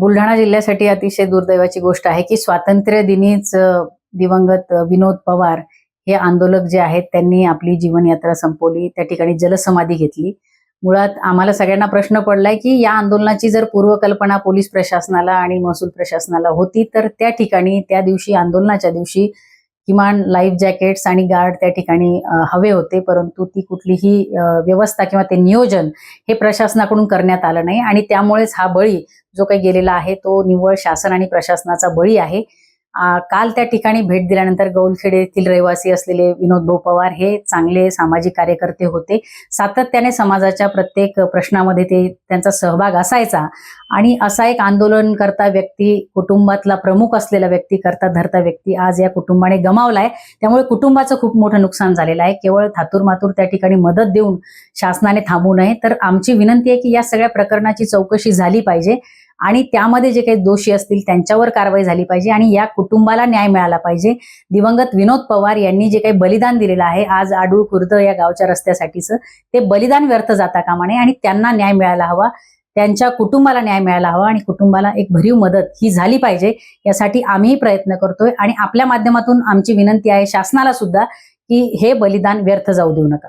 बुलढाणा जिल्ह्यासाठी अतिशय दुर्दैवाची गोष्ट आहे की स्वातंत्र्य दिनीच दिवंगत विनोद पवार हे आंदोलक जे आहेत त्यांनी आपली जीवनयात्रा संपवली. त्या ठिकाणी जलसमाधी घेतली. मुळात आम्हाला सगळ्यांना प्रश्न पडलाय की या आंदोलनाची जर पूर्वकल्पना पोलीस प्रशासनाला आणि महसूल प्रशासनाला होती तर त्या ठिकाणी त्या दिवशी आंदोलनाच्या दिवशी किमान लाईफ जॅकेट्स आणि गार्ड त्या ठिकाणी हवे होते. परंतु ती कुठलीही व्यवस्था किंवा ते नियोजन हे प्रशासनाकडून करण्यात आलं नाही. आणि त्यामुळेच हा बळी जो काही गेलेला आहे तो निव्वळ शासन आणि प्रशासनाचा बळी आहे. काल त्या ठिकाणी भेट दिल्यानंतर गौलखेड येथील रहिवासी असलेले विनोद भाऊ पवार हे चांगले सामाजिक कार्यकर्ते होते. सातत्याने समाजाच्या प्रत्येक प्रश्नामध्ये ते त्यांचा सहभाग असायचा. आणि असा एक आंदोलन करता व्यक्ती कुटुंबातला प्रमुख असलेला व्यक्ती करता धरता व्यक्ती आज या कुटुंबाने गमावलाय. त्यामुळे कुटुंबाचं खूप मोठं नुकसान झालेलं आहे. केवळ थातूर मातूर त्या ठिकाणी मदत देऊन शासनाने थांबू नये. तर आमची विनंती आहे की या सगळ्या प्रकरणाची चौकशी झाली पाहिजे. आणि त्यामध्ये जे काही दोषी असतील त्यांच्यावर कारवाई झाली पाहिजे आणि या कुटुंबाला न्याय मिळाला पाहिजे. दिवंगत विनोद पवार यांनी जे काही बलिदान दिलेलं आहे आज आडूळ खुर्द या गावच्या रस्त्यासाठीचं ते बलिदान व्यर्थ जाता कामा नये आणि त्यांना न्याय मिळायला हवा. त्यांच्या कुटुंबाला न्याय मिळायला हवा आणि कुटुंबाला एक भरीव मदत ही झाली पाहिजे यासाठी आम्ही प्रयत्न करतोय आणि आपल्या माध्यमातून आमची विनंती आहे शासनाला सुद्धा की हे बलिदान व्यर्थ जाऊ देऊ नका.